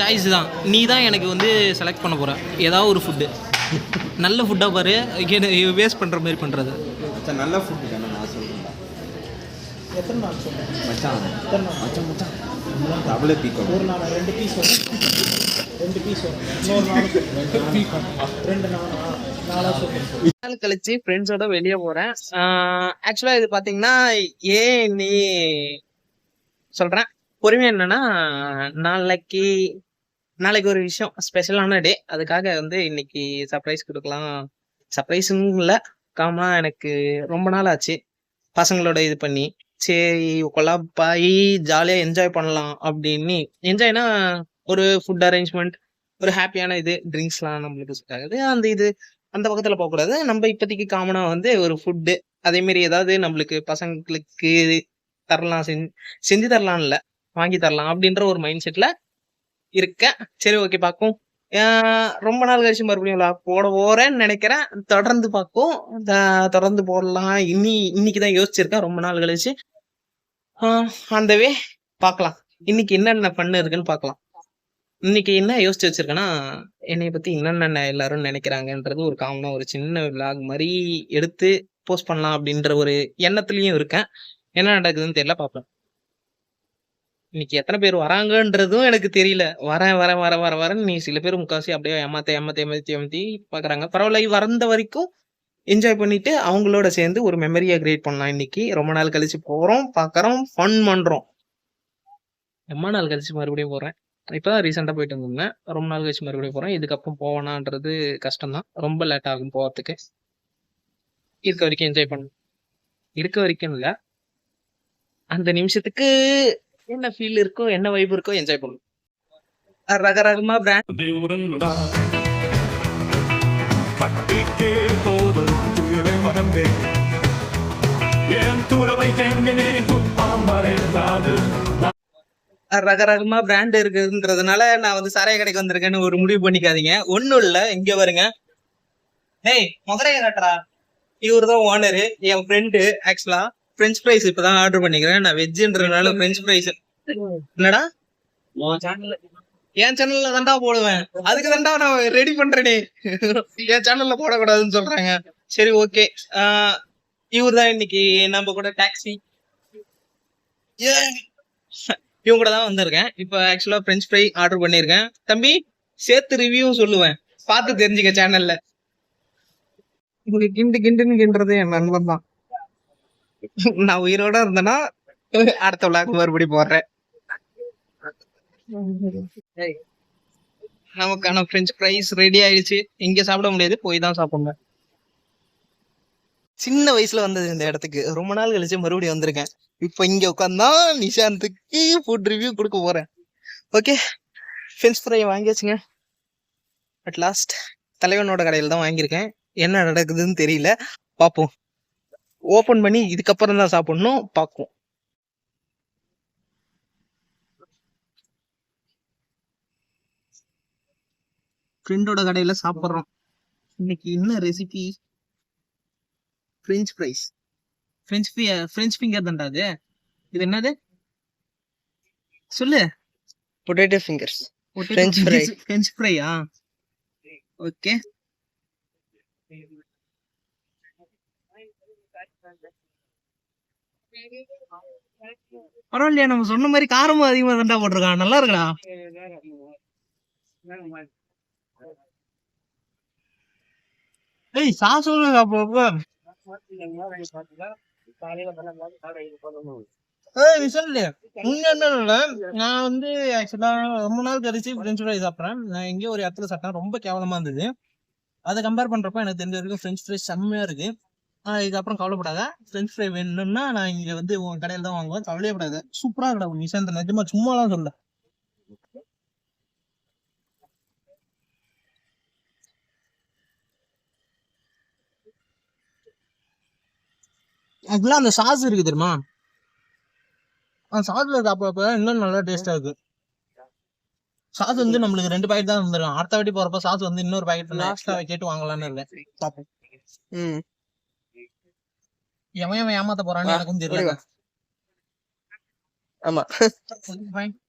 Choice தான். நீ தான் எனக்கு வந்து செலக்ட் பண்ண போற. ஏதாவது ஒரு ஃபுட்டு நல்ல ஃபுட்டாக பாரு. வேஸ்ட் பண்ணுற மாதிரி பண்ணுறது நல்ல ஃபுட்டு தானே நான் சொல்கிறேன்டா எத்தனை நாள் சொல்லுங்கள் மச்சான் எத்தனை நாள்? மச்சான் மச்சான் டபுள் பீக்கோ ஒரு நாள்? ரெண்டு பீஸ் வரும். ரெண்டு பீஸ் வரும். இன்னொரு நாள்? ரெண்டு நாள்? நாளாக சொல்லுங்கள் நாள் கழிச்சு ஃப்ரெண்ட்ஸோட வெளியே போகிறேன் ஆக்சுவலாக இது பார்த்தீங்கன்னா ஏன் நீ சொல்கிறேன் பொறுமை என்னன்னா நாளைக்கு நாளைக்கு ஒரு விஷயம் ஸ்பெஷலான டே அதுக்காக வந்து இன்னைக்கு சர்ப்ரைஸ் கொடுக்கலாம். சர்ப்ரைஸும் இல்லை காமனாக எனக்கு ரொம்ப நாள் ஆச்சு. பசங்களோட இது பண்ணி சரி கொலாப்பாயி ஜாலியாக என்ஜாய் பண்ணலாம் அப்படின்னு. என்ஜாய்னா ஒரு ஃபுட் அரேஞ்ச்மெண்ட் ஒரு ஹாப்பியான இது ட்ரிங்க்ஸ்லாம் நம்மளுக்கு set ஆகுது. அந்த இது அந்த பக்கத்தில் போகக்கூடாது. நம்ம இப்போதைக்கு காமனாக வந்து ஒரு ஃபுட்டு அதேமாரி ஏதாவது நம்மளுக்கு பசங்களுக்கு தரலாம் செஞ்சு செஞ்சு தரலாம்ல. இல்லை வாங்கி தரலாம் அப்படின்ற ஒரு மைண்ட் செட்டில் இருக்கேன். சரி ஓகே பார்க்கும் ரொம்ப நாள் கழிச்சு மறுபடியும் vlog போட போறேன்னு நினைக்கிறேன். தொடர்ந்து பார்க்கும் த- தொடர்ந்து போடலாம். இன்னி இன்னைக்கு தான் யோசிச்சிருக்கேன். ரொம்ப நாள் கழிச்சு. அந்த வே பார்க்கலாம். இன்னைக்கு என்னென்ன பண்ணு இருக்குன்னு பார்க்கலாம். இன்னைக்கு என்ன யோசிச்சு வச்சிருக்கேன்னா என்னை பத்தி என்னென்ன எல்லாரும் நினைக்கிறாங்கன்றது ஒரு காமனா ஒரு சின்ன விளாக் மாதிரி எடுத்து போஸ்ட் பண்ணலாம் அப்படின்ற ஒரு எண்ணத்துலயும் இருக்கேன். என்ன நடக்குதுன்னு தெரியல பார்ப்பேன் இன்னைக்கு எத்தனை பேர் வராங்கன்றதும் எனக்கு தெரியல. வரேன் வரேன் வர வர வரேன். நீ சில பேர் முக்காசி அப்படியே ஏமாத்த ஏமாத்த ஏமாத்தி ஏமாத்தி பாக்குறாங்க. பரவாயில்ல வந்த வரைக்கும் என்ஜாய் பண்ணிட்டு அவங்களோட சேர்ந்து ஒரு மெமரியை கிரியேட் பண்ணலாம் இன்னைக்கு. ரொம்ப நாள் கழிச்சு போறோம் பார்க்குறோம் ஃபன் பண்றோம். ரொம்ப நாள் கழிச்சு மறுபடியும் போறேன். இப்போதான் ரீசெண்டாக போயிட்டு வந்திருந்தேன். ரொம்ப நாள் கழிச்சு மறுபடியும் போகிறேன் இதுக்கப்புறம் போவேனான்றது கஷ்டம்தான். ரொம்ப லேட் ஆகும் போகிறதுக்கு இருக்க வரைக்கும் என்ஜாய் பண்ண. இருக்க வரைக்கும் இல்லை. அந்த நிமிஷத்துக்கு என்ன ஃபீல் இருக்கோ என்ன வைப் இருக்கோ என்ஜாய் பண்ணும் ரக ரகமா பிராண்ட் தேவரங்கடா பட்டிக்கே போது துயரை மறந்தே என் துறவை தெங்கினே பாம்பரைந்தாது ரக ரகமா பிராண்ட் இருக்குன்றதுனால நான் வந்து சாராய கடைக்கு வந்திருக்கேன்னு ஒரு முடிவு பண்ணிக்காதீங்க. ஒண்ணும் இல்ல இங்க வருங்க டேய் முகரைய காட்டுறா இவர் தான் ஓனரு என் ஃப்ரெண்டு ஆக்சுவலா ஃப்ரெஞ்ச் ஃப்ரைஸ் இப்பதான் ஆர்டர் பண்ணிக்கிறேன். நான் வெஜ்ன்றதுனால ஃப்ரெஞ்ச் ஃப்ரைஸ் என்னடா? என் சேனல்ல தான்டா போடுவேன். அதுக்கு தான்டா நான் ரெடி பண்றேனே. என் சேனல்ல போடக்கூடாதுன்னு சொல்றாங்க. சரி ஓகே இவர் தான் இன்னைக்கு நம்ம கூட டாக்ஸி இவங்க கூட தான் வந்திருக்கேன். இப்போ ஆக்சுவலா ஃப்ரெஞ்ச் ஃப்ரை ஆர்டர் பண்ணியிருக்கேன் தம்பி சேர்த்து ரிவ்யூவும் சொல்லுவேன். பார்த்து தெரிஞ்சுக்க சேனல்ல உங்களுக்கு கிண்டு கிண்டுன்னு கிண்டுறது என் நண்பன் தான் நான் உயிரோட இருந்தேன்னா அடுத்த விழாக்கு மறுபடி போடுறேன் நமக்கான ஃப்ரெஞ்ச் ஃப்ரைஸ் ரெடி ஆயிடுச்சு. இங்க சாப்பிட முடியாது போய் தான் சாப்பிடணும். சின்ன வயசுல வந்தது இந்த இடத்துக்கு. ரொம்ப நாள் கழிச்சு மறுபடியும் வந்திருக்கேன். இப்போ இங்க உட்காந்தா நிஷாந்துக்கு ஃபுட் ரிவ்யூ கொடுக்க போறேன். ஓகே ஃப்ரெஞ்ச் ஃப்ரை வாங்கியாச்சுங்க. அட் லாஸ்ட் தலைவனோட கடையில் தான் வாங்கியிருக்கேன். என்ன நடக்குதுன்னு தெரியல. பார்ப்போம் ஓப்பன் பண்ணி இதுக்கப்புறம் தான் சாப்பிடணும் பார்ப்போம் ஃப்ரெண்டோட கடையில சாப்பிட்றோம். இன்னைக்கு என்ன recipe French fries French free French finger தான்டா அது. இது என்னது? சொல்லு. Potato fingers French fry. French ஃப்ரையா okay பரவாயில்லையா நம்ம சொன்ன மாதிரி காரமும் அதிகமா தான்டா போட்டிருக்கான் நல்லா இருக்குடா. ஏய் சாசோட அப்பப்போ ஏய் நீ நான் வந்து ஆக்சுவலா ரொம்ப நாள் கழிச்சு ஃப்ரெஞ்ச் ஃப்ரை சாப்பிட்றேன். நான் எங்கேயோ ஒரு இடத்துல சாப்பிட்டேன். ரொம்ப கேவலமா இருந்தது. அதை கம்பேர் பண்றப்ப எனக்கு தெரிஞ்ச வரைக்கும் ஃப்ரெஞ்ச் ஃப்ரை செம்மையா இருக்கு. இதுக்கப்புறம் கவலைப்படாத. ஃப்ரெஞ்ச் ஃப்ரை வேணும்னா நான் இங்க வந்து உன் கடையில தான் வாங்குவேன். கவலையப்படாத. சூப்பரா இருக்கடா உன் நிஷாந்த் நிஜமா சும்மாலாம் சொல்ல அதுல அந்த சாஸ் இருக்கு தெரியுமா? அந்த சாஸ்ல சாப்பிடப்ப இன்னும் நல்லா டேஸ்டா இருக்கு. சாஸ் வந்து நம்மளுக்கு ரெண்டு பாக்கெட் தான் வந்துடும் அடுத்த வாட்டி போறப்ப சாஸ் வந்து இன்னொரு பாக்கெட் லாஸ்டா கேட்டு வாங்கலாம்னு இருக்கேன். ம். எவன் எவன் ஏமாத்த போறான்னு எனக்கும் தெரியல. ஆமா.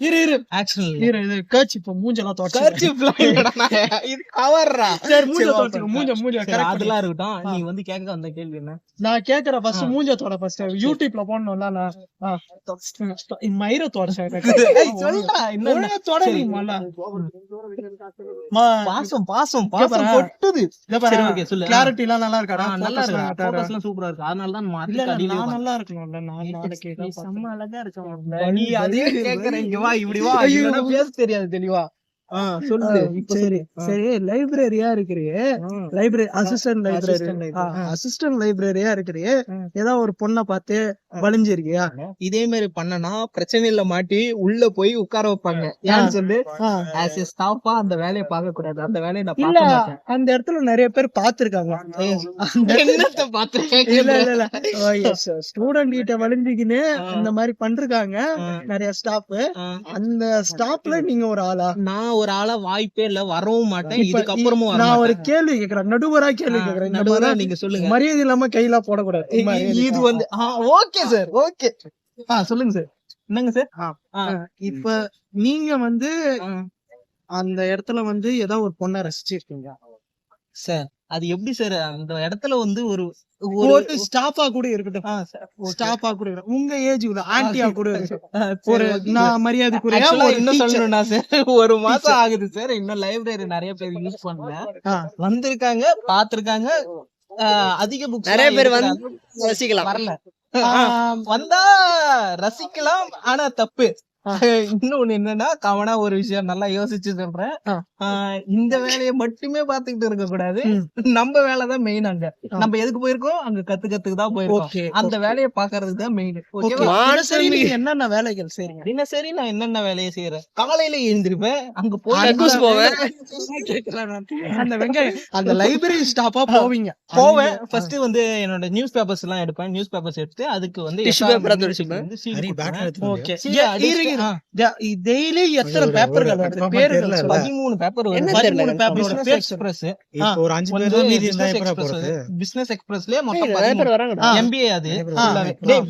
இரு இரு. ஆக்ஷன் இரு இது கேர்ச்சி இப்போ மூஞ்செல்லாம் தொடச்சு கர்ச்சிப்லாம் இல்லடா நான். இது கவர்றா சரி மூஞ்ச தொடச்சு. மூஞ்ச மூஞ்ச அதெல்லாம் இருக்கட்டும். நீ வந்து கேட்க வந்த கேள்வி என்ன? நான் கேக்குறேன் ஃபர்ஸ்ட் மூஞ்ச தொட ஃபர்ஸ்ட் யூடியூப்ல போடணும்ல நான். மயிரை தொடச்சேன். சொல்லுடா, என்ன பாசம் பாசம் பாசம். கொட்டுது. சொல்லு. clarity எல்லாம் நல்லா நல்லா இருக்கு? ஃபோக்கஸ்லாம் சூப்பரா இருக்கு? அதனால தான் நான் நல்லா இருக்கணும்ல. நான் நாளைக்கு நீ தான் செம்ம பார்த்தேன். அழகா இருக்க நீ அதே கேக்குற இப்படி வா பேச தெரியாது தெளிவா. சொல்லு. சரி. சரி லைப்ரரியா இருக்கிறியே. Library assistant library. அசிஸ்டன்ட் லைப்ரரியா இருக்கிறியே. ம். ஏதோ ஒரு பொண்ணை பார்த்து வலிஞ்சிருக்கியா? இதே மாதிரி பண்ணனா பிரச்சனையில மாட்டி உள்ள போய் உட்கார வைப்பாங்க. ஏன்னு சொல்லு. ஆஸ் ஏ ஸ்டாஃபா அந்த வேலையை பார்க்க கூடாது அந்த வேலையை நான் இல்ல அந்த இடத்துல நிறைய பேர் பாத்துருக்காங்க என்னத்த இல்ல இல்ல இல்ல. ஸ்டூடெண்ட் கிட்ட வலிஞ்சிக்கின்னு இந்த மாதிரி பண்றாங்க நிறைய ஸ்டாஃப் அந்த ஸ்டாப்ல நீங்க ஒரு ஆளா? நான் ஒரு ஆளா வாய்ப்பே இல்ல வரவும் மாட்டேன். இதுக்கப்புறமும் நான் ஒரு. கேள்வி கேக்குறேன். நடுவரா கேள்வி கேக்குறேன். நடுவரா நீங்க சொல்லுங்க. மரியாதை இல்லாம கையில போடக்கூடாது. இது வந்து ஓகே சார் ஓகே. ஆ சொல்லுங்க சார். என்னங்க சார். இப்ப நீங்க வந்து. அந்த இடத்துல வந்து ஏதோ ஒரு பொண்ணை ரசிச்சிருக்கீங்க. சார். அது எப்படி சார் அந்த இடத்துல வந்து ஒரு ஒரு ஸ்டாஃபா கூட இருக்கட்டும். ஸ்டாஃபா கூட இருக்கட்டும். உங்க ஏஜ் ஆன்டியா கூட இருக்கட்டும். ஆ, சரி, ஒரு. நான் மரியாதைக்குரிய இன்னும். சொல்லணும்னா சார் ஒரு மாசம் ஆகுது சார் இன்னும் லைப்ரரி நிறைய பேர் யூஸ் பண்ணல. வந்திருக்காங்க பாத்திருக்காங்க அதிக புக்ஸ் நிறைய பேர் வந்து ரசிக்கலாம். வரல. வந்தா ரசிக்கலாம் ஆனா தப்பு. இன்னொன்னு என்னன்னா கவனா ஒரு விஷயம் நல்லா யோசிச்சு சொல்றேன். இந்த வேலையை மட்டுமே பாத்துக்கிட்டு இருக்க கூடாது. நம்ம வேலைதான் மெயின் அங்க. நம்ம எதுக்கு போயிருக்கோம்? அங்க கத்துக்கிறதுக்கு தான் போயிருக்கோம். அந்த வேலையை பாக்குறதுக்கு தான் மெயின் என்னென்ன வேலைகள் செய்றீங்க? தினசரி நான் என்னென்ன வேலையை செய்யறேன் காலையில எழுந்திருப்பேன். அங்க போய் அந்த போவேன். அந்த வெங்காயம் அந்த லைப்ரரி ஸ்டாஃபா போவீங்க. போவேன். ஃபர்ஸ்ட் வந்து என்னோட நியூஸ் பேப்பர்ஸ் எல்லாம் எடுப்பேன். நியூஸ் பேப்பர்ஸ் எடுத்து அதுக்கு வந்து. ஓகே. டெய்லி எத்தனை பேப்பர்கள் வருது? பேர்கள். பதிமூணு பேப்பர் பதிமூணு பேப்பரோட பிசினஸ் எக்ஸ்பிரஸ் ஒரு அஞ்சு பிசினஸ் எக்ஸ்பிரஸ்லயே மொத்தம் எம்பிஏ அது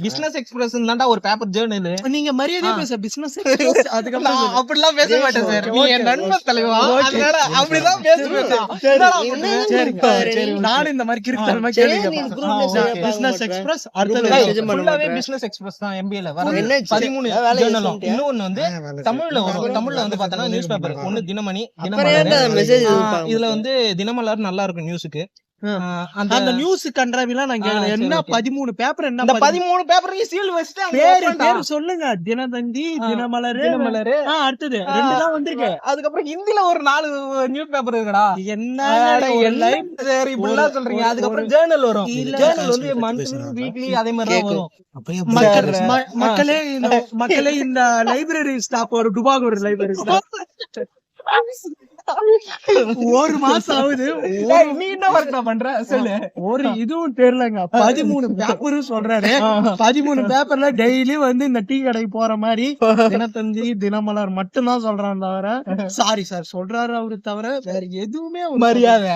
பிசினஸ் எக்ஸ்பிரஸ் தான்டா ஒரு பேப்பர் ஜேர்னல் நீங்க மரியாதையா பேச பிசினஸ் அதுக்கப்புறம் அப்படிலாம் பேச மாட்டேன் சார். என் நண்பன் தலைவா. அதனால அப்படிதான் பேசுவேன் நானும் இந்த மாதிரி சரி, கேள்வி பிசினஸ். எக்ஸ்பிரஸ் அடுத்தது business express தான் MBA ல வரது. என்னாச்சு? பதிமூணு இன்னொன்னு வந்து தமிழ்ல வரும். தமிழ்ல வந்து பார்த்தோன்னா நியூஸ் பேப்பர் ஒண்ணு தினமணி தினமலர். இதுல வந்து தினமலர் நல்லா இருக்கும் நியூஸுக்கு. அந்த நியூஸ் கன்றாவிலாம் நான் சரி, என்ன. பதிமூணு பேப்பர் என்ன பதிமூணு- பேப்பரையும் சீல் வச்சுட்டு பேரு. பேரு சொல்லுங்க. தினதந்தி தினமலர். தினமலர். அடுத்தது. ரெண்டு தான் வந்திருக்கு. அதுக்கப்புறம் ஹிந்தில ஒரு நாலு நியூஸ் பேப்பர் இருக்குடா. என்ன சரி இப்படிலாம் சொல்றீங்க. அதுக்கப்புறம் ஜேர்னல் வரும். ஜேர்னல் வந்து மந்த்லி வீக்லி அதே மாதிரி வரும். மக்கள் மக்களே இந்த லைப்ரரி ஸ்டாப் ஒரு டுபாக் ஒரு லைப்ரரி ஒரு மாசம் ஆகுது. நீ என்ன ஒர்க் பண்ற? சொல்லு. ஒரு இதுவும் தெரியலங்க. பதிமூணு பேப்பரும் சொல்றாரு. பதிமூணு பேப்பர்ல டெய்லி வந்து இந்த டீ கடைக்கு போற மாதிரி தினத்தந்தி தினமலர் மட்டும்தான் சொல்றான் தவிர சாரி சார் சொல்றாரு அவரு தவிர வேற எதுவுமே மரியாதை.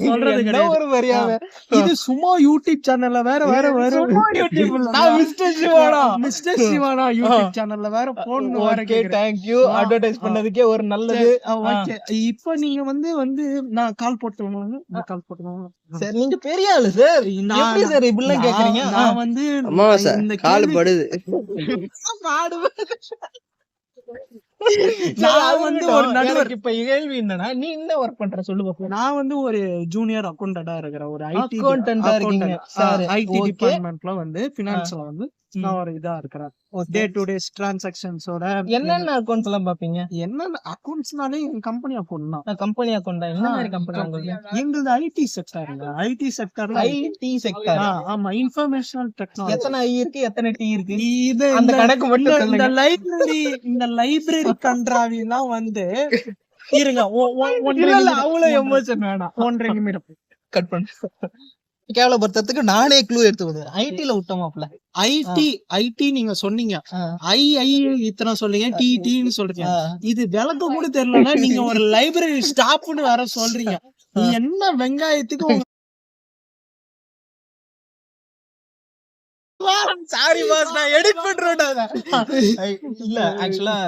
சொல்றது கிடையாது. ஒரு மரியாதை? இது சும்மா யூடியூப் சேனல்ல வேற வேற வேற. Mister Shivana mister Shivana YouTube சேனல்ல வேற போன் வேற okay thank you ah, advertise. பண்ணதுக்கே ஒரு நல்லது. இப்ப நீங்க வந்து வந்து நான் கால் போட்டுருவாங்க கால் போட்டுருவாங்க சரி நீங்க பெரிய ஆளு சார். நான் எப்படி சார் இப்படிலாம் கேக்குறீங்க? நான் வந்து அமாவாசை இந்த கால் படுது. நான் வந்து ஒரு நடுவர். இப்ப கேள்வி என்னன்னா நீ என்ன ஒர்க் பண்ற சொல்லு நான் வந்து ஒரு ஜூனியர் அக்கௌண்டண்டா இருக்கிறேன். ஒரு ஐடி ஆ இருக்கீங்க. சரி, ஐடி. டிபார்ட்மெண்ட்ல வந்து பினான்ஸ்ல வந்து நான் ஒரு இதா இருக்கிறேன் டே டு டே டிரான்சாக்ஷன்ஸோட என்னென்ன அக்கௌண்ட்ஸ் எல்லாம் பாப்பீங்க என்னென்ன அக்கௌண்ட்ஸ்னாலே என் கம்பெனி அக்கௌண்ட் தான். கம்பெனி அக்கௌண்டா என்ன மாதிரி கம்பெனி உங்களுக்கு? எங்களுது ஐடி செக்டருங்க ஐடி செக்டர்ல ஐடி செக்டர் ஆமா இன்ஃபர்மேஷனல் டெக்னாலஜி எத்தனை ஐ இருக்கு எத்தனை டி இருக்கு? இது அந்த கணக்கு மட்டும் இந்த-. லைப்ரரி இந்த லைப்ரரி கன்றாவி எல்லாம் வந்து இருங்க. அவ்வளவு எமோஷன் வேணாம். ஒன்றரை நிமிடம். கட் பண்ணு. கேவலப்படுத்துறதுக்கு நானே க்ளூ எடுத்து வந்து ஐடில விட்டோமாப்ல. ஐடி ஐடி நீங்க சொன்னீங்க. ஐ ஐ இத்தனை சொல்றீங்க டி டின்னு சொல்றீங்க. இது விளக்க கூட தெரியலன்னா நீங்க ஒரு லைப்ரரி ஸ்டாப்னு வேற சொல்றீங்க. நீ என்ன வெங்காயத்துக்கு சாரி பாஸ் நான் எடிட் பண்றேன் இல்ல ஆக்சுவலா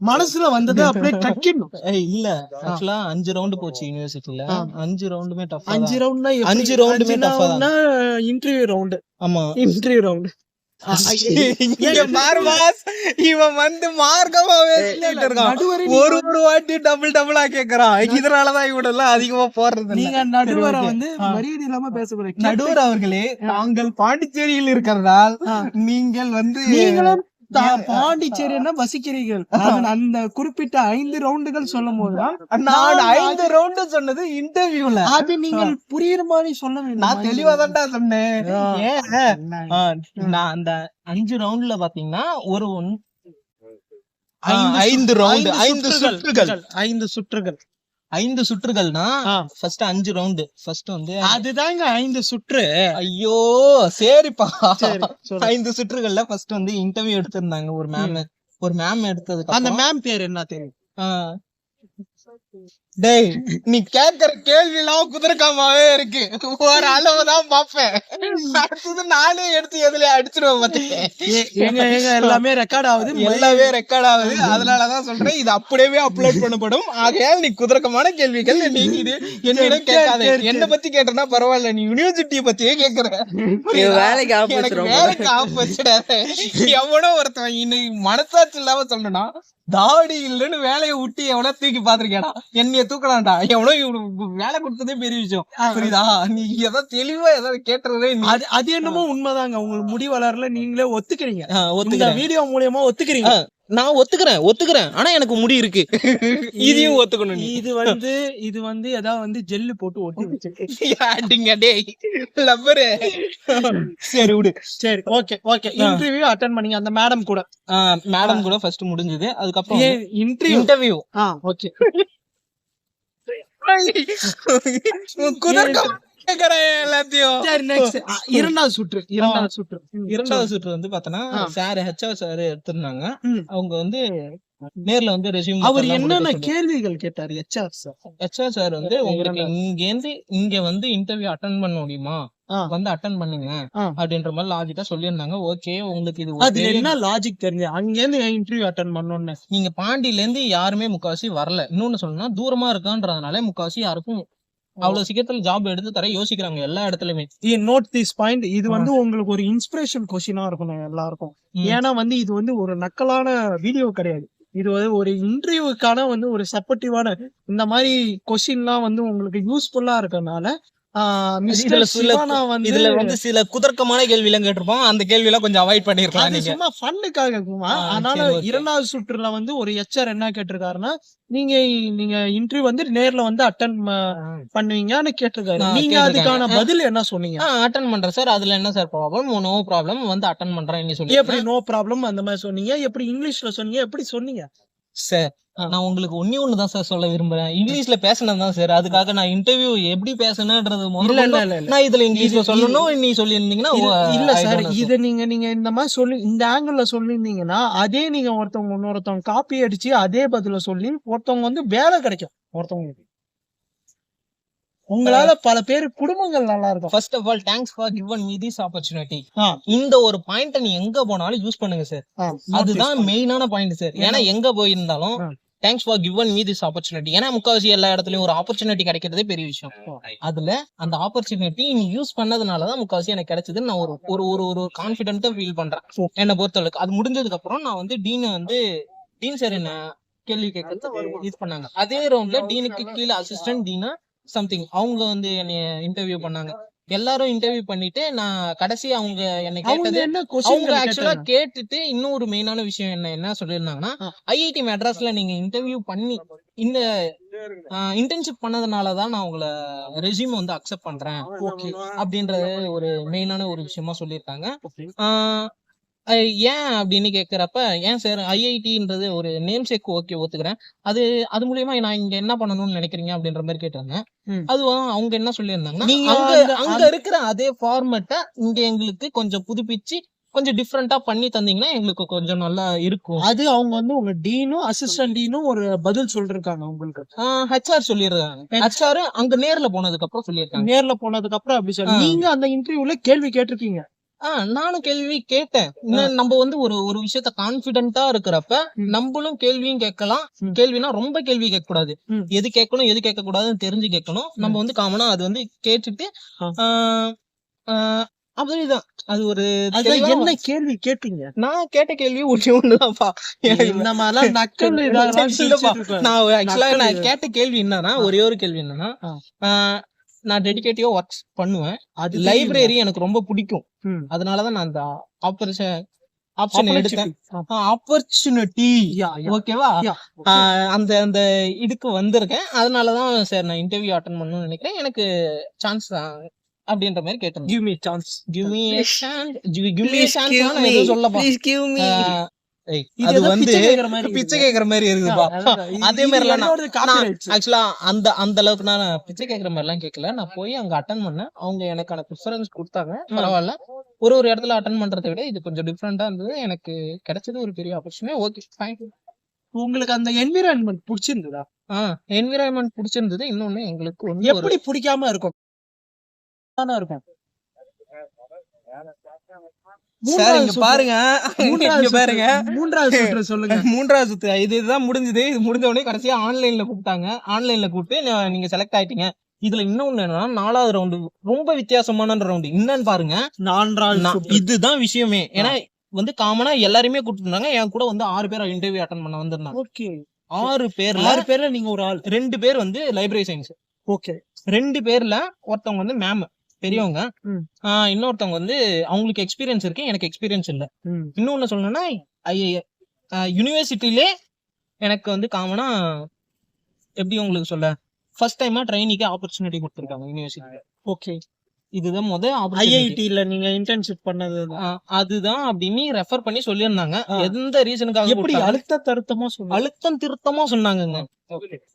மனசுல வந்தது அப்படியே கக்கிடணும் இல்ல. ஆக்சுவலா அஞ்சு ரவுண்ட் போச்சு யூனிவர்சிட்டில. அஞ்சு ரவுண்டுமே டஃப் அஞ்சு ரவுண்ட்னா அஞ்சு ஆ தான். இன்டர்வியூ ரவுண்ட் ஆமா. இன்டர்வியூ ரவுண்ட் இவன் வந்து இருக்கான். நடுவரை ஒரு ஒரு வாட்டி டபுள் டபுளா கேக்குறான். இதனாலதான் இவட எல்லாம் அதிகமா போடுறது. நீங்க நடுவரை. வந்து ஆ. மரியாதை இல்லாம பேச போறீங்க நடுவர் அவர்களே தாங்கள் பாண்டிச்சேரியில் இருக்கிறதால். நீங்கள் வந்து நீங்களும் பாண்டிச்சேரி என்ன வசிக்கிறீர்கள். அந்த குறிப்பிட்ட ஐந்து ரவுண்டுகள் சொல்லும் போதுதான் நான் ஐந்து ரவுண்டு சொன்னது இன்டர்வியூல அது நீங்கள் புரியுற மாதிரி சொல்ல வேண்டும். நான் தெளிவா தான்டா சொன்னேன். நான் அந்த அஞ்சு ரவுண்ட்ல பாத்தீங்கன்னா ஒரு ஒன் ஐந்து ரவுண்ட் ஐந்து சுற்றுகள். ஐந்து சுற்றுகள். ஐந்து சுற்றுகள்னா. ஃபர்ஸ்ட் அஞ்சு ரவுண்டு ஃபர்ஸ்ட் வந்து அதுதாங்க ஐந்து சுற்று. ஐயோ சரிப்பா. ஐந்து சுற்றுகள்ல ஃபர்ஸ்ட் வந்து இன்டர்வியூ எடுத்திருந்தாங்க ஒரு மேம் ஒரு மேம் எடுத்ததுக்கு அந்த மேம் பேர் என்ன தெரியும்? டேய் நீ கேக்குற கேள்வி எல்லாம் குதிரக்காமாவே இருக்கு. ஒரு அளவுதான் பாப்பேன் அடுத்தது நானே எடுத்து எதுல அடிச்சிருவேன் பாத்துக்க எல்லாமே ரெக்கார்ட் ஆகுது எல்லாமே ரெக்கார்ட் ஆகுது. அதனாலதான் சொல்றேன் இது அப்படியே அப்லோட் பண்ணப்படும். ஆகையால் நீ குதிரக்கமான கேள்விகள் நீ இது என்னிடம் கேட்காத. என்ன பத்தி கேட்டனா பரவாயில்ல நீ யூனிவர்சிட்டியை பத்தியே கேக்குற. வேலைக்கு வேலைக்கு ஆப்போசிட் எவனோ ஒருத்தன் இன்னைக்கு மனசாட்சி இல்லாம சொல்லணும்னா தாடி இல்லைன்னு வேலையை விட்டு எவனோ தூக்கி பாத்திருக்கேடா என்னைய தூக்கலாம்டா. எவனோ இவனுக்கு வேலை கொடுத்ததே பெரிய விஷயம். புரியுதா? நீ ஏதோ தெளிவா ஏதாவது கேட்டுறதே அது அது என்னமோ உண்மைதாங்க. உங்களுக்கு முடி வளரல நீங்களே ஒத்துக்கிறீங்க. ஒத்துக்கிறேன். வீடியோ மூலியமா ஒத்துக்கிறீங்க. நான் ஒத்துக்கிறேன் ஒத்துக்கிறேன். ஆனா எனக்கு முடி இருக்கு. இதையும் ஒத்துக்கணும் நீ. இது வந்து இது வந்து ஏதாவது வந்து ஜெல்லு போட்டு ஒட்டி டேய். லவ்வரு. சரி விடு. சரி ஓகே ஓகே. இன்டர்வியூ அட்டன் பண்ணீங்க அந்த மேடம் கூட. மேடம் கூட ஃபர்ஸ்ட் முடிஞ்சது. அதுக்கப்புறம் இன்டர்வியூ இன்டர்வியூ ஆ ஓகே குதிர்க்க கேக்குறேன் எல்லாத்தையும் சரி நெக்ஸ்ட் இரண்டாவது சுற்று இரண்டாவது சுற்று. இரண்டாவது சுற்று வந்து பார்த்தோன்னா ஆ. சார் ஹெச்ஆர் சார் எடுத்திருந்தாங்க. அவங்க வந்து நேர்ல வந்து ரெசியூம் அவர் என்னென்ன கேள்விகள் கேட்டாரு? ஹெச்ஆர் சார் ஹெச்ஆர் சார் வந்து உங்களுக்கு இங்க இருந்து இங்க வந்து இன்டர்வியூ அட்டன் பண்ண முடியுமா. வந்து அட்டன் பண்ணுங்க. அப்படின்ற மாதிரி லாஜிக்கா சொல்லியிருந்தாங்க. ஓகே உங்களுக்கு இது okay. என்ன லாஜிக் தெரிஞ்சு? அங்க இருந்து இன்டர்வியூ அட்டன் பண்ணோன்னு நீங்க பாண்டியில இருந்து யாருமே முக்காவாசி வரல. இன்னொன்னு சொல்லணும்னா தூரமா இருக்கான்றதுனால முக்காவாசி யாருக்கும் அவ்வளவு சீக்கிரத்துல ஜாப் எடுத்து தர யோசிக்கிறாங்க எல்லா இடத்துலயுமே. நோட் திஸ் பாயிண்ட் இது வந்து உங்களுக்கு ஒரு இன்ஸ்பிரேஷன் கொஸ்டினா இருக்கணும் எல்லாருக்கும். ஏன்னா வந்து இது வந்து ஒரு நக்கலான வீடியோ கிடையாது. இது வந்து ஒரு இன்டர்வியூக்கான வந்து ஒரு சப்போர்ட்டிவான இந்த மாதிரி கொஸ்டின்லாம் வந்து உங்களுக்கு யூஸ்ஃபுல்லா இருக்கனால இதுல வந்து சில குதர்க்கமான கேள்வி எல்லாம் கேட்டிருப்போம். அந்த கேள்வி எல்லாம் கொஞ்சம் அவாய்ட் பண்ணிருக்கலாம் நீங்க. சும்மா ஃபன்னுக்காக இருக்குமா? ஆ, அதனால. இரண்டாவது சுற்றுல வந்து ஒரு எச்ஆர் என்ன கேட்டிருக்காருன்னா நீங்க நீங்க இன்டர்வியூ வந்து நேர்ல வந்து அட்டன் பண்ணுவீங்கன்னு கேட்டிருக்காரு. நீங்க. அதுக்கான பதில் என்ன சொன்னீங்க? அட்டன் பண்றேன் சார். அதுல என்ன சார் ப்ராப்ளம் நோ ப்ராப்ளம் வந்து அட்டன் பண்றேன் சொல்லி எப்படி நோ ப்ராப்ளம் அந்த மாதிரி சொன்னீங்க? எப்படி இங்கிலீஷ்ல சொன்னீங்க? எப்படி சொன்னீங்க? சார். நான் உங்களுக்கு ஒன்னே ஒண்ணுதான் சார் சொல்ல விரும்புறேன். இங்கிலீஷ்ல பேசினது தான் சார் அதுக்காக நான் இன்டர்வியூ எப்படி பேசணும்ன்றது முதல்ல நான் இதுல இங்கிலீஷ்ல சொல்லணும் நீ சொல்லியிருந்தீங்கன்னா இல்ல சார். இத நீங்க நீங்க இந்த மாதிரி சொல்லி இந்த ஆங்கிள் சொல்லியிருந்தீங்கன்னா அதே நீங்க ஒருத்தவங்க இன்னொருத்தவங்க காப்பி அடிச்சு அதே பதில சொல்லி ஒருத்தவங்க வந்து வேலை கிடைக்கும். ஒருத்தவங்களுக்கு. உங்களால பல பேர் குடும்பங்கள் நல்லா இருக்கும். First of all thanks for given me this opportunity. இந்த ஒரு பாயிண்ட நீ எங்க போனாலும் யூஸ் பண்ணுங்க சார் அதுதான் மெயினான பாயிண்ட் சார் ஏன்னா எங்க போயிருந்தாலும். Thanks for given me this opportunity ஏன்னா முக்காவாசி எல்லா இடத்துலயும் ஒரு ஆப்பர்ச்சுனிட்டி கிடைக்கிறதே பெரிய விஷயம். அதுல அந்த ஆப்பர்ச்சுனிட்டி நீ யூஸ் பண்ணதுனாலதான் முக்காவாசி எனக்கு கிடைச்சதுன்னு நான் ஒரு ஒரு ஒரு ஒரு கான்பிடென்ட்டா ஃபீல் பண்றேன். என்னை பொறுத்தளவுக்கு. அது முடிஞ்சதுக்கு அப்புறம் நான் வந்து டீன் வந்து டீன் சார் என்ன கேள்வி கேட்கறது இது பண்ணாங்க. அதே ரவுண்ட்ல டீனுக்கு கீழே அசிஸ்டன்ட் டீனா சம்திங் அவங்க வந்து என்னைய இன்டர்வியூ பண்ணாங்க. எல்லாரும் இன்டர்வியூ பண்ணிட்டு நான் கடைசி அவங்க என்னை கேட்டது அவங்க ஆக்சுவலா கேட்டுட்டு இன்னொரு மெயினான விஷயம் என்ன என்ன சொல்லியிருந்தாங்கன்னா. ஐஐடி மெட்ராஸ்ல நீங்க இன்டர்வியூ பண்ணி இந்த இன்டர்ன்ஷிப் பண்ணதுனாலதான் நான் உங்களை ரெஸ்யூம் வந்து அக்செப்ட் பண்றேன். அப்படின்றது ஒரு மெயினான ஒரு விஷயமா சொல்லியிருக்காங்க. ஏன் அப்படின்னு கேக்குறப்ப ஏன் சார் ஐஐடின்றது ஒரு நேம் சேக் ஓகே ஒத்துக்கிறேன். அது அது மூலியமா நான் இங்க என்ன பண்ணணும்னு நினைக்கிறீங்க அப்படின்ற மாதிரி கேட்டாங்க. அதுவும் அவங்க என்ன சொல்லியிருந்தாங்கன்னா நீங்க அங்க அங்க இருக்கிற அதே ஃபார்மேட்டை இங்க எங்களுக்கு கொஞ்சம் புதுப்பிச்சு கொஞ்சம் டிஃப்ரெண்டா பண்ணி தந்தீங்கன்னா எங்களுக்கு கொஞ்சம் நல்லா இருக்கும். அது அவங்க வந்து உங்க டீனும் அசிஸ்டன்ட் டீனும் ஒரு பதில் சொல்லிருக்காங்க உங்களுக்கு. ஹெச்ஆர் சொல்லியிருக்காங்க ஹெச்ஆர் அங்க நேர்ல போனதுக்கு அப்புறம் சொல்லியிருக்காங்க. நேர்ல போனதுக்கு அப்புறம் அப்படி சொல்லி. நீங்க அந்த இன்டர்வியூல கேள்வி கேட்டிருக்கீங்க. ஆஹ் நானும் கேள்வி கேட்டேன். நம்ம வந்து ஒரு ஒரு விஷயத்த கான்பிடென்ட்டா இருக்கிறப்ப நம்மளும் கேள்வியும் கேட்கலாம். கேள்வினா ரொம்ப கேள்வி கேட்க கூடாது. எது கேட்கணும் எது கேட்க கூடாதுன்னு தெரிஞ்சு கேட்கணும். நம்ம வந்து காமனா அது வந்து கேட்டுட்டு ஆ. ஆஹ் ஆஹ் அப்படிதான் அது ஒரு என்ன கேள்வி கேட்டீங்க? நான் கேட்ட கேள்வி ஒண்ணே ஒண்ணுதான்ப்பா. இந்த மாதிரிலாம் நக்கல். நான் ஆக்சுவலா நான். கேட்ட கேள்வி என்னன்னா ஒரே ஒரு கேள்வி என்னன்னா நான் டெடிகேட்டிவா ஒர்க் பண்ணுவேன். அது லைப்ரரி எனக்கு ரொம்ப பிடிக்கும். ம். அதனாலதான் நான் அந்த ஆப்பர்ஷன் ஆப்ஷன் எடுத்தேன். ஆப்பர்ச்சுனிட்டி. ஓகேவா. அந்த அந்த இதுக்கு வந்திருக்கேன். அதனாலதான் சரி நான் இன்டர்வியூ அட்டன் பண்ணணும்னு நினைக்கிறேன். எனக்கு சான்ஸ் அப்படின்ற மாதிரி கேட்டேன் Give me chance. Give me chance give me chance give ஆஹ் அது வந்து பிச்சை கேக்குற மாதிரி மாதிரி இருக்குதுப்பா. அதே copyrights. ஆக்சுவலா அந்த அந்த அளவுக்கு நான் பிச்சை கேக்குற மாதிரி எல்லாம் கேட்கல நான் போய் அங்க அட்டன் பண்ணேன். அவங்க எனக்கான ப்ரிஃபரன்ஸ் கொடுத்தாங்க. பரவாயில்ல. ஒரு ஒரு இடத்துல அட்டன் பண்றதை விட இது கொஞ்சம் டிஃப்ரெண்டா இருந்தது. எனக்கு கிடைச்சது ஒரு பெரிய ஆப்பர்ச்சுனிட்டி ஓகே ஃபைன் உங்களுக்கு அந்த என்விரான்மெண்ட் பிடிச்சிருந்ததா? ஆ என்விரான்மெண்ட் பிடிச்சிருந்தது. இன்னொன்னு எங்களுக்கு எப்படி பிடிக்காம இருக்கும்? இருக்கும். பாருங்க. பாருங்க. மூன்றாவது சுற்று சொல்லுங்க. மூன்றாவது இது இதுதான் முடிஞ்சது. இது முடிஞ்ச உடனே கடைசியா ஆன்லைன்ல கூப்பிட்டாங்க. ஆன்லைன்ல கூப்பிட்டு நீங்க செலக்ட் ஆயிட்டீங்க. இதுல இன்னொன்னு என்னன்னா நாலாவது ரவுண்டு ரொம்ப வித்தியாசமான ரவுண்டு என்னன்னு பாருங்க. நான்காவது. இதுதான் விஷயமே. ஏன்னா வந்து காமனா எல்லாருமே கூப்பிட்டுருந்தாங்க என் கூட வந்து ஆறு பேர் இன்டர்வியூ அட்டன் பண்ண வந்திருந்தாங்க. ஓகே. ஆறு பேர்ல ஆறு பேர்ல நீங்க ஒரு ஆள். ரெண்டு பேர் வந்து லைப்ரரி சயின்ஸ் ஓகே. ரெண்டு பேர்ல ஒருத்தவங்க வந்து மேம் பெரியவங்க. இன்னொருத்தவங்க வந்து அவங்களுக்கு எக்ஸ்பீரியன்ஸ் இருக்கு எனக்கு எக்ஸ்பீரியன்ஸ் இல்ல. இன்னொன்னு சொல்லணும்னா யூனிவர்சிட்டிலே எனக்கு வந்து காமனா எப்படி உங்களுக்கு சொல்ல? ஃபர்ஸ்ட் டைமா ட்ரைனிக்கு ஆப்பர்ச்சுனிட்டி கொடுத்துருக்காங்க யூனிவர்சிட்டி ஓகே இதுதான் முத. ஐஐடில நீங்க இன்டர்ன்ஷிப் பண்ணது தான். ஆஹ் அதுதான் அப்படின்னு ரெஃபர் பண்ணி சொல்லியிருந்தாங்க. எந்த ரீசனுக்காக எப்படி அழுத்த தருத்தமா சொல்லுங்க அழுத்தம் திருத்தமா சொன்னாங்கங்க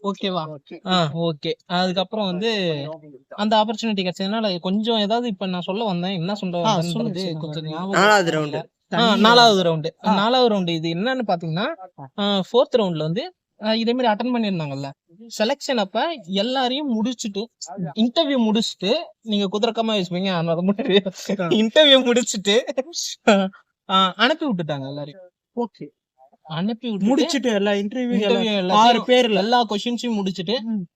ஓகேவா ஆ ஓகே அதுக்கப்புறம் வந்து அந்த ஆப்பர்ச்சுனிட்டி கிடைச்சதுனால கொஞ்சம் ஏதாவது இப்ப நான் சொல்ல வந்தேன் என்ன சொல்ல சொல்லுங்க, கொஞ்சம். ஞாபகம் நாலாவது. ரவுண்டு நாலாவது ரவுண்டு ஆ. நாலாவது ரவுண்டு இது என்னன்னு பாத்தீங்கன்னா ஃபோர்த் ரவுண்ட்ல வந்து இதே மாதிரி அட்டன் பண்ணிருந்தாங்கல்ல செலெக்ஷன் அப்ப எல்லாரையும் முடிச்சுட்டு இன்டர்வியூ முடிச்சுட்டு நீங்க குதிரக்கமா வச்சுப்பீங்க ஆனா அது மட்டும் இன்டர்வியூ முடிச்சுட்டு அனுப்பி விட்டுட்டாங்க எல்லாரையும். ஓகே. அனுப்பி முடிச்சிட்டு எல்லா இன்டர்வியூ ஆறு பேர்ல. எல்லா கொஸ்டின்ஸையும் முடிச்சுட்டு.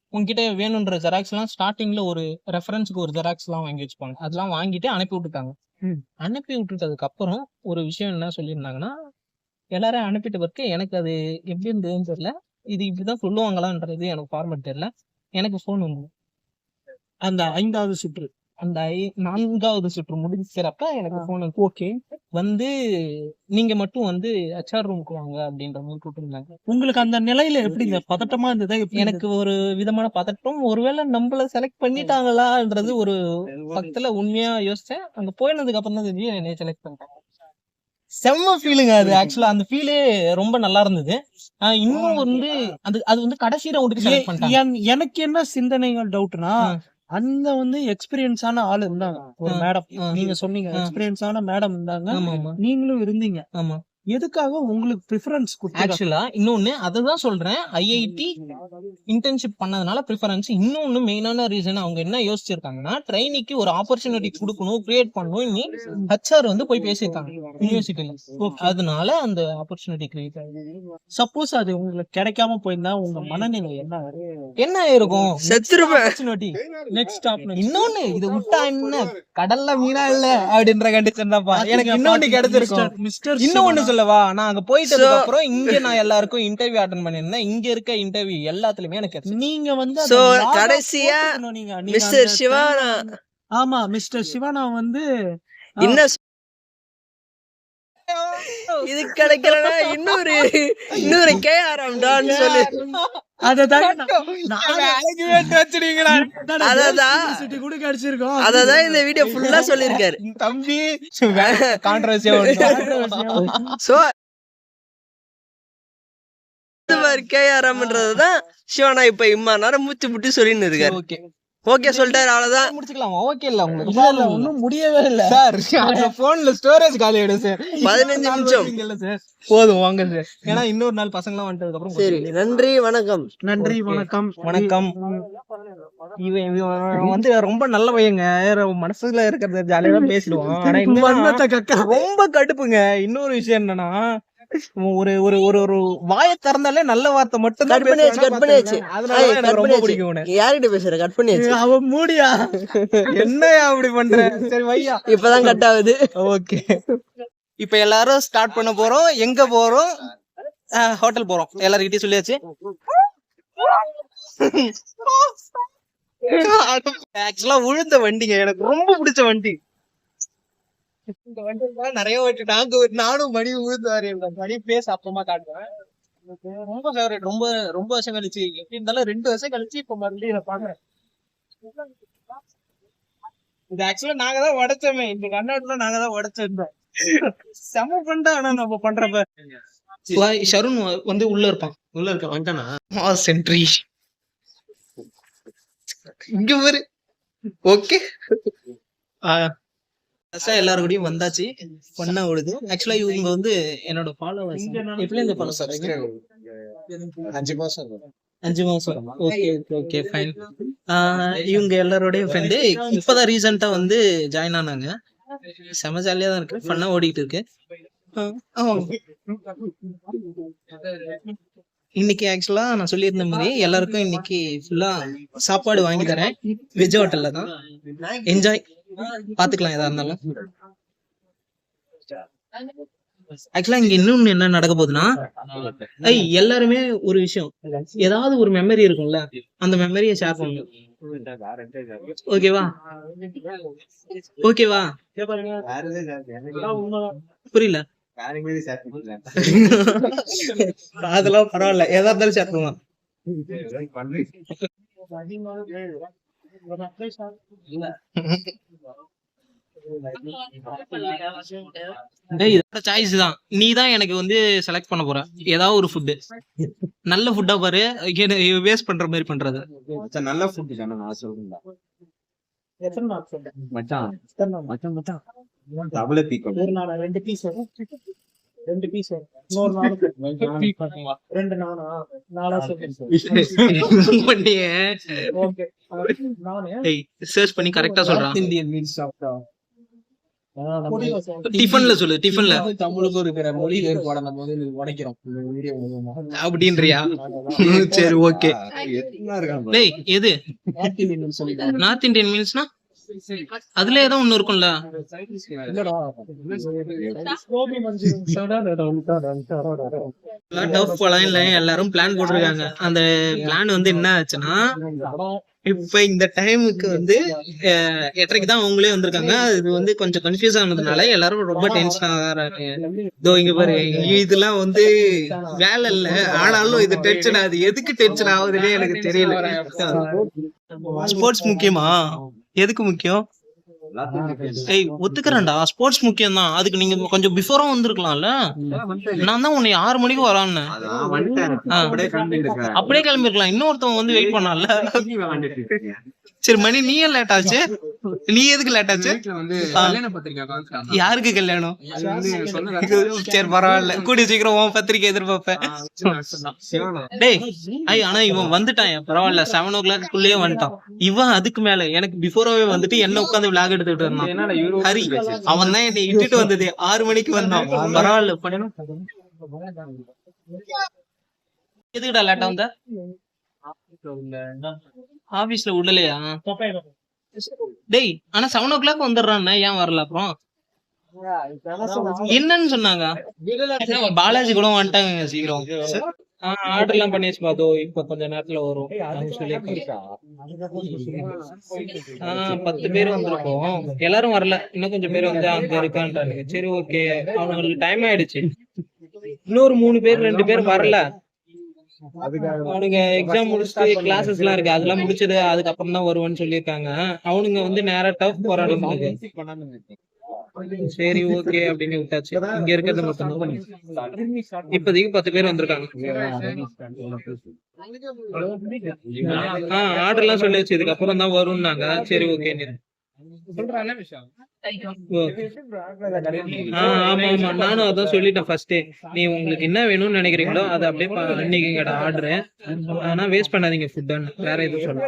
உங்ககிட்ட வேணுன்ற ஜெராக்ஸ் எல்லாம் ஸ்டார்டிங்ல ஒரு ரெஃபரன்ஸ்க்கு ஒரு ஜெராக்ஸ் எல்லாம் வாங்கி வச்சுப்பாங்க. அதெல்லாம் வாங்கிட்டு அனுப்பி விட்டுட்டாங்க. அனுப்பி விட்டுட்டதுக்கு அப்புறம் ஒரு விஷயம் என்ன சொல்லியிருந்தாங்கன்னா எல்லாரும் அனுப்பிட்ட பிறகு எனக்கு அது எப்படி இருந்ததுன்னு தெரியல. இது இப்படிதான் சொல்லுவாங்களான்றது எனக்கு ஃபார்மட் தெரியல. எனக்கு ஃபோன் வந்து அந்த ஐந்தாவது சுற்று அந்த ஐ- நான்காவது சுற்று முடிக்கிறப்ப எனக்கு ஃபோன் ஓகே வந்து நீங்க மட்டும் வந்து ஹெச்ஆர் ரூமுக்கு வாங்க அப்படின்ற மாதிரி கூப்பிட்டுருந்தாங்க. உங்களுக்கு அந்த நிலையில எப்படி இந்த பதட்டமா இருந்ததா? எனக்கு ஒரு விதமான பதட்டம். ஒருவேளை நம்மள செலக்ட் பண்ணிட்டாங்களான்றது ஒரு பக்கத்துல உண்மையா யோசிச்சேன். அங்க போயினதுக்கு அப்புறம் தான் தெரியும் என்னைய செலக்ட் பண்ணிட்டாங்க. செம்ம ஃபீலுங்க அது. ஆக்சுவலா அந்த ஃபீலே ரொம்ப நல்லா இருந்தது. இன்னும் வந்து அது அது வந்து கடைசி ரவுண்டுக்கு எனக்கு என்ன சிந்தனைகள் டவுட்னா. அந்த வந்து எக்ஸ்பீரியன்ஸான ஆள் இருந்தாங்க. ஒரு மேடம். நீங்க சொன்னீங்க. எக்ஸ்பீரியன்ஸான மேடம் இருந்தாங்க. நீங்களும் இருந்தீங்க. ஆமா. எதுக்காக உங்களுக்கு ப்ரிஃபரன்ஸ் ஆக்சுவலா இன்னொன்னு அதுதான் சொல்றேன். ஐஐடி இன்டர்ன்ஷிப் பண்ணதுனால ப்ரிஃபரன்ஸ் இன்னொன்னு மெயினான ரீசன் அவங்க என்ன யோசிச்சிருக்காங்கன்னா ட்ரைனிக்கு ஒரு ஆப்பர்ச்சுனிட்டி கொடுக்கணும் கிரியேட் பண்ணணும். நீ ஹச்ஆர் வந்து போய் பேசியிருக்காங்க யூனிவர்சிட்டில அதனால அந்த ஆப்பர்ச்சுனிட்டி கிரியேட் ஆகுது சப்போஸ் அது உங்களுக்கு கிடைக்காம போயிருந்தா உங்க மனநிலை என்ன? என்ன இருக்கும் ஆப்பர்ச்சுனிட்டி நெக்ஸ்ட் இன்னொன்னு இது விட்டா என்ன? கடல்ல மீனா இல்ல? அப்படின்ற கண்டிஷன் எனக்கு இன்னொன்னு கிடைச்சிருக்கும். மிஸ்டர் இன்னொன்னு சொல்லவா? நான் அங்க போயிட்டதுக்கு So- அப்புறம் இங்க நான் எல்லாருக்கும் இன்டர்வியூ அட்டன் பண்ணிருந்தேன் இங்க இருக்க இன்டர்வியூ எல்லாத்துலயுமே எனக்கு. நீங்க வந்து கடைசியா மிஸ்டர் சிவானா ஆமா மிஸ்டர் சிவானா வந்து ஆ. என்ன சொ- இது கிடைக்கலன்னா இன்னொரு இன்னொரு கே ஆராம்டான்னு சொல்லு அததான். university கூட கிடைச்சிருக்கோம். அததான் இந்த வீடியோ ஃபுல்லா சொல்லியிருக்காரு. தம்பி சோ கே ஆராம்ன்றதுதான் சிவனா இப்ப இம்மா நேரம் மூச்சு முட்டி சொல்லின்னு இருக்காரு. ஓகே சொல்லிட்டாரு அவ்வளவுதான். முடிச்சுக்கலாம் ஓகே இல்ல உங்களுக்கு. இல்ல இல்ல ஒண்ணும் முடியவே இல்ல. சார் அந்த போன்ல ஸ்டோரேஜ் காலி ஆயிடும் சார். பதினஞ்சு நிமிஷம். இல்ல சார். போதும் வாங்க சார். ஏன்னா இன்னொரு நாள் பசங்க எல்லாம் வந்துட்டதுக்கு அப்புறம் சரி நன்றி வணக்கம். நன்றி வணக்கம். வணக்கம். இவன் வந்து ரொம்ப நல்ல பையங்க. மனசுல இருக்கிறத ஜாலியா பேசிடுவான். ரொம்ப கடுப்புங்க. இன்னொரு விஷயம் என்னன்னா ஒரு ஒரு ஒரு ஒரு வாயை திறந்தாலே நல்ல வார்த்தை மட்டும் கட் பண்ணியாச்சு கட் பண்ணியாச்சு. அதனால எனக்கு ரொம்ப. பிடிக்கும் உன்னை. யார்கிட்ட பேசுற? கட் பண்ணியாச்சு. அவன் மூடியா? என்னய்யா அப்படி பண்ற? சரி வையா. இப்பதான் கட் ஆகுது. ஓகே. இப்ப எல்லாரும் ஸ்டார்ட் பண்ண போறோம். எங்க போறோம்? ஹோட்டல் போறோம். எல்லார்கிட்டயும் சொல்லியாச்சு. ஆக்சுவலா உழுந்த வண்டிங்க. எனக்கு ரொம்ப பிடிச்ச வண்டி. இந்த வண்டி எல்லாம் நிறைய வாட்டி நாங்க நானும் மணி உழுந்தாரு மணி பேச அப்பமா காட்டுவேன். ரொம்ப ஃபேவரட் ரொம்ப ரொம்ப வருஷம் கழிச்சு எப்படி இருந்தாலும் ரெண்டு வருஷம் கழிச்சு இப்ப மறுபடியும் இதை பாக்குறேன் இது ஆக்சுவலா நாங்க தான் உடைச்சோமே. இந்த கண்ணாடில நாங்க தான் உடைச்சிருந்தோம். செம பண்ணா ஆனா நம்ம பண்றப்ப. ஷருண் வந்து உள்ள இருப்பான். உள்ள இருக்க வந்துட்டானா? சென்ட்ரி இங்க பாரு. ஓகே எல்லாரும் கூடயும் வந்தாச்சு. பண்ண விடுது ஆக்சுவலா இவங்க வந்து என்னோட ஃபாலோவர்ஸ் எப்படி இந்த ஃபாலோ சார் அஞ்சு மாசம் அஞ்சு மாசம். ஓகே ஓகே ஃபைன் இவங்க எல்லாரோடைய ஃப்ரெண்டு இப்பதான் ரீசெண்டா வந்து ஜாயின் ஆனாங்க. செம ஜாலியா தான் இருக்கு. ஃபன்னா ஓடிட்டு இருக்கு. இன்னைக்கு ஆக்சுவலா நான் சொல்லியிருந்த மாதிரி எல்லாருக்கும் இன்னைக்கு ஃபுல்லா சாப்பாடு வாங்கி தரேன். வெஜ் ஹோட்டல்ல தான். என்ஜாய் பாத்துக்கலாம் எதா இருந்தாலும். ஆக்சுவலா இங்க இன்னொன்னு என்ன நடக்க போகுதுன்னா எல்லாருமே ஒரு விஷயம். ஏதாவது ஒரு மெமரி இருக்கும்ல அந்த மெமரியை ஷேர் பண்ணுங்க ஓகேவா ஓகேவா புரியல. அதெல்லாம் பரவாயில்ல. எதா இருந்தாலும் ஷேர் பண்ணுவான் இதோட சாய்ஸ் தான். நீ தான் எனக்கு வந்து செலக்ட் பண்ண போற. ஏதாவது ஒரு ஃபுட் நல்ல ஃபுட்டா பாரு. வேஸ்ட் பண்ற மாதிரி பண்றது. நல்ல ஃபுட் நான் சொல்றேன் மச்சான்? மச்சான் மச்சான். டபுள் நாள்? ரெண்டு பீஸ் ரெண்டு பீஸ் இன்னொரு ரெண்டு நானா? ஓகே. நானு? சர்ச் பண்ணி கரெக்டா சொல்றான் இந்தியன் மீல்ஸ் சாப்பிட்டா. டிஃபன்ல சொல்லு டிஃபன்ல தமிழுக்கும் இருக்கிற மொழி வேறுபாடை நம்ம வந்து உடைக்கிறோம். அப்படின்றியா? சரி ஓகே. எது? நார்த் இந்தியன் சொல்லிட்டாங்க. அதுல ஏதோ ஒண்ணு இருக்கும்ல? டஃப் போலாம் இல்ல. எல்லாரும் பிளான் போட்டிருக்காங்க. அந்த பிளான் வந்து என்ன ஆச்சுன்னா இப்ப இந்த டைமுக்கு வந்து எட்டரைக்கு தான் அவங்களே வந்திருக்காங்க. இது வந்து கொஞ்சம் கன்ஃபியூஸ் ஆனதுனால எல்லாரும் ரொம்ப டென்ஷன் ஆகிறாங்க இதோ இங்க பாரு இதெல்லாம் வந்து வேலை இல்ல. ஆனாலும் இது டென்ஷன் ஆகுது எதுக்கு டென்ஷன் ஆகுதுன்னே எனக்கு தெரியல. ஸ்போர்ட்ஸ் முக்கியமா? எதுக்கு முக்கியம்? ஏய் ஒத்துக்கிறேன்டா. ஸ்போர்ட்ஸ் முக்கியம் தான் அதுக்கு நீங்க கொஞ்சம் பிஃபோரும் வந்திருக்கலாம்ல? நான் தான் உன்னை ஆறு மணிக்கு வரான்னு. அப்படியே கிளம்பிருக்கலாம். இன்னொருத்தவன் வந்து வெயிட் பண்ணான்ல. சரி மணி நீ ஏன் லேட் ஆச்சு? நீ எதுக்கு லேட் ஆச்சு. யாருக்கு கல்யாணம்? சரி பரவாயில்ல. கூடிய சீக்கிரம் உன் பத்திரிக்கை எதிர்பார்ப்பேன். டேய் ஐய் ஆனா இவன் வந்துட்டான். பரவாயில்ல. செவன் ஓ கிளாக் குள்ளேயே வந்துட்டான். இவன் அதுக்கு மேல எனக்கு பிஃபோராவே வந்துட்டு என்ன உட்காந்து விளாக் எடுத்துட்டு இருந்தான். ஹரி அவன் தான் என்னை இட்டுட்டு வந்தது. ஆறு மணிக்கு வந்தான். பரவாயில்ல எதுக்குடா லேட்டா வந்த ஆபீஸ்ல விடலையா? டேய் ஆனா செவன் ஓ கிளாக் வந்துடுறான் ஏன் வரல அப்புறம்? என்னன்னு சொன்னாங்க? பாலாஜி கூட வந்துட்டாங்க சீக்கிரம். ஆர்டர் எல்லாம் பண்ணியாச்சு பாத்தோ. இப்ப கொஞ்ச நேரத்துல வரும். அவங்க சொல்லியிருக்காங்க. ஆ, பத்து பேர் வந்திருக்கோம். எல்லாரும் வரல. இன்னும் கொஞ்சம் பேர் வந்து அங்க இருக்கான்றாங்க சரி ஓகே அவங்களுக்கு டைம் ஆயிடுச்சு. இன்னொரு மூணு பேர் ரெண்டு பேர் வரல. அவனுங்க எக்ஸாம் முடிச்சுட்டு கிளாஸஸ் எல்லாம் இருக்கு. அதெல்லாம் முடிச்சது அதுக்கப்புறம் தான் வருவேன்னு சொல்லியிருக்காங்க. அவனுங்க வந்து நேரா டஃப் போராடுங்க சரி ஓகே அப்படின்னு விட்டாச்சு. இங்க இருக்கிறது மட்டும் இப்போதைக்கு பத்து பேர் வந்திருக்காங்க. ஆஹ் ஆர்டர் எல்லாம் சொல்லியாச்சு. இதுக்கப்புறம் தான் வரும்னாங்க. சரி ஓகே ஆமா ஆமா. நானும் அதான் சொல்லிட்டேன் ஃபர்ஸ்டே நீ உங்களுக்கு என்ன வேணும்னு நினைக்கிறீங்களோ அதை அப்படியே பண்ணிக்கங்கடா ஆர்டர் ஆனா வேஸ்ட் பண்ணாதீங்க ஃபுட்டுன்னு வேற எதுவும் சொல்ல